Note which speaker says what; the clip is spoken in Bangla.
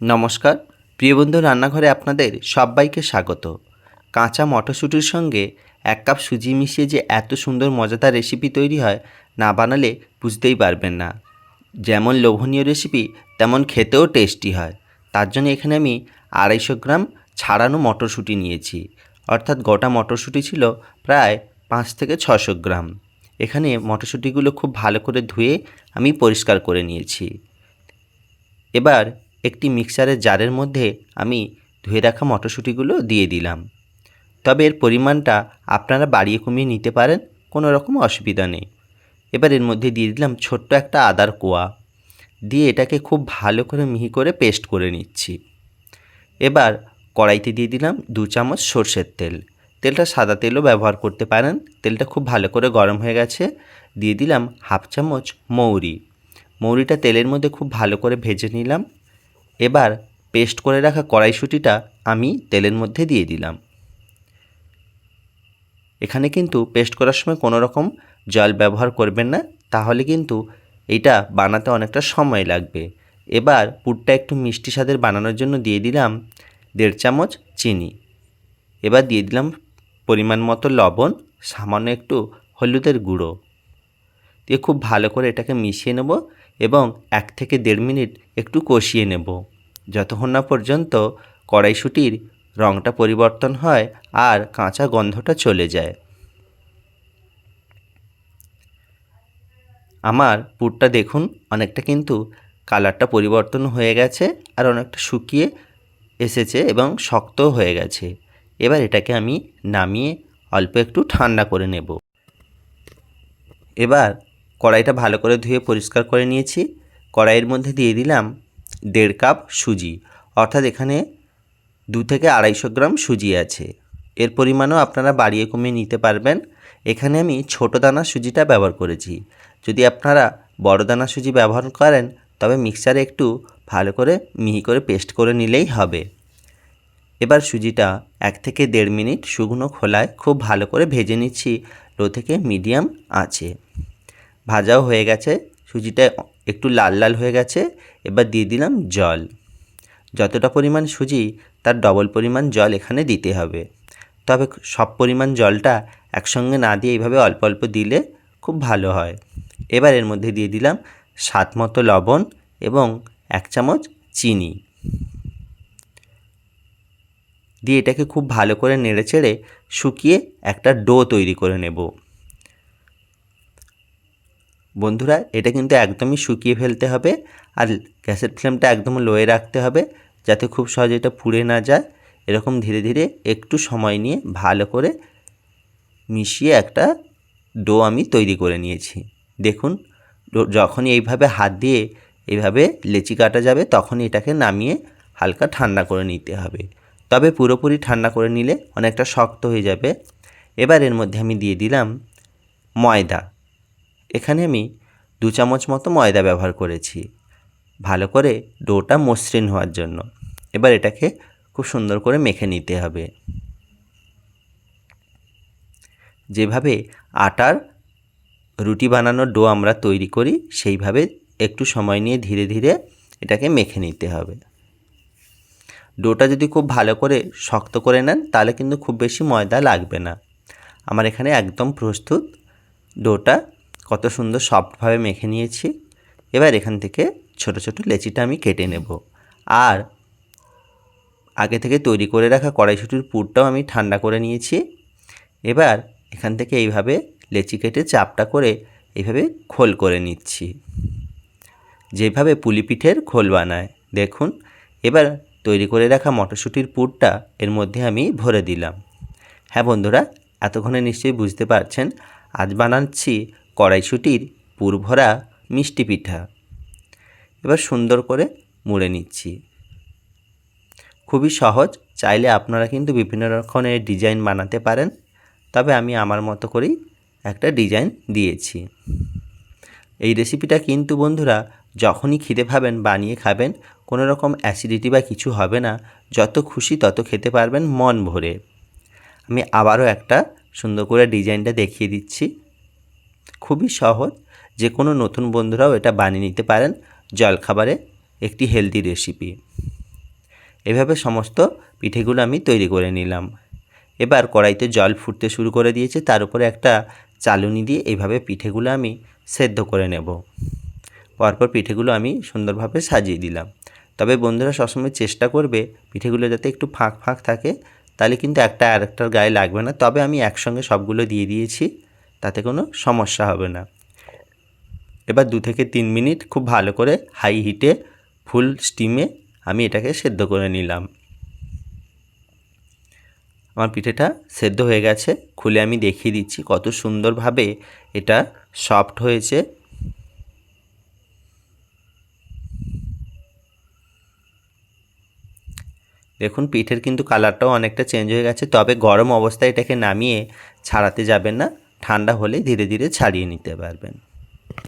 Speaker 1: নমস্কার। প্রিয় বন্ধু, রান্নাঘরে আপনাদের সবাইকে স্বাগত। কাঁচা মটরশুঁটির সঙ্গে এক কাপ সুজি মিশিয়ে যে এত সুন্দর মজাদার রেসিপি তৈরি হয়, না বানালে বুঝতেই পারবেন না। যেমন লোভনীয় রেসিপি তেমন খেতেও টেস্টি হয়। তার জন্য এখানে আমি আড়াইশো গ্রাম ছাড়ানো মটরশুঁটি নিয়েছি। অর্থাৎ গোটা মটরশুঁটি ছিল প্রায় পাঁচ থেকে ছশো গ্রাম। এখানে মটরশুঁটিগুলো খুব ভালো করে ধুয়ে আমি পরিষ্কার করে নিয়েছি। এবার একটি মিক্সারের জারের মধ্যে আমি ধুয়ে রাখা মটরশুঁটিগুলো দিয়ে দিলাম। তবে এর পরিমাণটা আপনারা বাড়িয়ে কমিয়ে নিতে পারেন, কোনো রকম অসুবিধা নেই। এবার এর মধ্যে দিয়ে দিলাম ছোট্ট একটা আদার কোয়া। দিয়ে এটাকে খুব ভালো করে মিহি করে পেস্ট করে নিচ্ছি। এবার কড়াইতে দিয়ে দিলাম দু চামচ সর্ষের তেল। তেলটা সাদা তেলও ব্যবহার করতে পারেন, তেলটা খুব ভালো করে গরম হয়ে গেছে। দিয়ে দিলাম হাফ চামচ মৌরি। মৌরিটা তেলের মধ্যে খুব ভালো করে ভেজে নিলাম। এবার পেস্ট করে রাখা কড়াইশুঁটিটা আমি তেলের মধ্যে দিয়ে দিলাম। এখানে কিন্তু পেস্ট করার সময় কোনো রকম জল ব্যবহার করবেন না, তাহলে কিন্তু এইটা বানাতে অনেকটা সময় লাগবে। এবার পুরটা একটু মিষ্টি স্বাদের বানানোর জন্য দিয়ে দিলাম দেড় চামচ চিনি। এবার দিয়ে দিলাম পরিমাণ মতো লবণ, সামান্য একটু হলুদের গুঁড়ো। দিয়ে খুব ভালো করে এটাকে মিশিয়ে নেব এবং এক থেকে দেড় মিনিট একটু কষিয়ে নেব। যতক্ষণ না পর্যন্ত কড়াইশুটির রঙটা পরিবর্তন হয় আর কাঁচা গন্ধটা চলে যায়। আমার পুরটা দেখুন, অনেকটা কিন্তু কালারটা পরিবর্তন হয়ে গেছে আর অনেকটা শুকিয়ে এসেছে এবং শক্তও হয়ে গেছে। এবার এটাকে আমি নামিয়ে অল্প একটু ঠান্ডা করে নেব। এবার কড়াইটা ভালো করে ধুয়ে পরিষ্কার করে নিয়েছি। কড়াইয়ের মধ্যে দিয়ে দিলাম দেড় কাপ সুজি। অর্থাৎ এখানে দু থেকে আড়াইশো গ্রাম সুজি আছে। এর পরিমাণও আপনারা বাড়িয়ে কমিয়ে নিতে পারবেন। এখানে আমি ছোটো দানা সুজিটা ব্যবহার করেছি। যদি আপনারা বড় দানা সুজি ব্যবহার করেন, তবে মিক্সারে একটু ভালো করে মিহি করে পেস্ট করে নিলেই হবে। এবার সুজিটা এক থেকে দেড় মিনিট শুকনো খোলায় খুব ভালো করে ভেজে নিচ্ছি। লো থেকে মিডিয়াম আছে ভাজাও হয়ে গেছে। সুজিটা একটু লাল লাল হয়ে গেছে, এবার দিয়ে দিলাম জল। যতটা পরিমাণ সুজি, তার ডবল পরিমাণ জল এখানে দিতে হবে। তবে সব পরিমাণ জলটা একসঙ্গে না দিয়ে এইভাবে অল্প অল্প দিলে খুব ভালো হয়। এবার এর মধ্যে দিয়ে দিলাম স্বাদ মতো লবণ এবং এক চামচ চিনি। দিয়ে এটাকে খুব ভালো করে নেড়ে চেড়ে শুকিয়ে একটা ডো তৈরি করে নেব। বন্ধুরা, এটা কিন্তু একদমই শুকিয়ে ফেলতে হবে আর গ্যাসের ফ্লেমটা একদম লোয়ে রাখতে হবে যাতে খুব সহজে এটা পুড়ে না যায়। এরকম ধীরে ধীরে একটু সময় নিয়ে ভালো করে মিশিয়ে একটা ডো আমি তৈরি করে নিয়েছি। দেখুন যখনই এইভাবে হাত দিয়ে এইভাবে লেচি কাটা যাবে তখনই এটাকে নামিয়ে হালকা ঠান্ডা করে নিতে হবে। তবে পুরোপুরি ঠান্ডা করে নিলে অনেকটা শক্ত হয়ে যাবে। এবার এর মধ্যে আমি দিয়ে দিলাম ময়দা। এখানে আমি দু চামচ মতো ময়দা ব্যবহার করেছি। ভালো করে ডোটা মসৃণ হওয়ার জন্য। এবার এটাকে খুব সুন্দর করে মেখে নিতে হবে। যেভাবে আটার রুটি বানানোর ডো আমরা তৈরি করি, সেইভাবে একটু সময় নিয়ে ধীরে ধীরে এটাকে মেখে নিতে হবে। ডোটা যদি খুব ভালো করে শক্ত করে নেন, তাহলে কিন্তু খুব বেশি ময়দা লাগবে না। আমার এখানে একদম প্রস্তুত ডোটা কত সুন্দর সফটভাবে মেখে নিয়েছি। এবার এখান থেকে ছোট ছোট লেচিটা আমি কেটে নেব। আর আগে থেকে তৈরি করে রাখা কড়াইশুটির পুরটাও আমি ঠান্ডা করে নিয়েছি। এবার এখান থেকে এইভাবে লেচি কেটে চাপটা করে এইভাবে খোল করে নিচ্ছি। যেভাবে পুলি পিঠের খোল বানায়। দেখুন, এবার তৈরি করে রাখা মটরশুঁটির পুরটা এর মধ্যে আমি ভরে দিলাম। হ্যাঁ বন্ধুরা, এতক্ষণে নিশ্চয়ই বুঝতে পারছেন, আজ বানাচ্ছি কড়াইশুঁটির পুরভরা মিষ্টি পিঠা। এবার সুন্দর করে মুড়ে নিচ্ছি। খুবই সহজ, চাইলে আপনারা কিন্তু বিভিন্ন রকমের ডিজাইন বানাতে পারেন, তবে আমি আমার মতো করেই একটা ডিজাইন দিয়েছি। এই রেসিপিটা কিন্তু বন্ধুরা যখনই খিদে পাবেন বানিয়ে খাবেন, কোনো রকম অ্যাসিডিটি বা কিছু হবে না, যত খুশি তত খেতে পারবেন মন ভরে। আমি আবারও একটা সুন্দর করে ডিজাইনটা দেখিয়ে দিচ্ছি। খুবই সহজ। যে কোনো নতুন বন্ধুরাও এটা বানিয়ে নিতে পারেন জলখাবারে একটি হেলদি রেসিপি এভাবে সমস্ত পিঠেগুলো আমি তৈরি করে নিলাম। এবার কড়াইতে জল ফুটতে শুরু করে দিয়েছে, তার উপরে একটা চালুনি দিয়ে এইভাবে পিঠেগুলো আমি সেদ্ধ করে নেব। পরপর পিঠেগুলো আমি সুন্দরভাবে সাজিয়ে দিলাম। তবে বন্ধুরা সবসময় চেষ্টা করবে পিঠেগুলো যাতে একটু ফাঁক ফাঁক থাকে, তাহলে কিন্তু একটা আরেকটার গায়ে লাগবে না। তবে আমি একসঙ্গে সবগুলো দিয়ে দিয়েছি। তাতে কোনো সমস্যা হবে না। এবার দু থেকে তিন মিনিট খুব ভালো করে হাই হিটে ফুল স্টিমে আমি এটাকে সেদ্ধ করে নিলাম। আমার পিঠেটা সেদ্ধ হয়ে গেছে, খুলে আমি দেখিয়ে দিচ্ছি কত সুন্দরভাবে এটা সফট হয়েছে। দেখুন, পিঠের কিন্তু কালারটাও অনেকটা চেঞ্জ হয়ে গেছে, তবে গরম অবস্থায় এটাকে নামিয়ে ছাড়াতে যাবেন না। ঠান্ডা হলে ধীরে ধীরে ছাড়িয়ে নিতে পারবেন।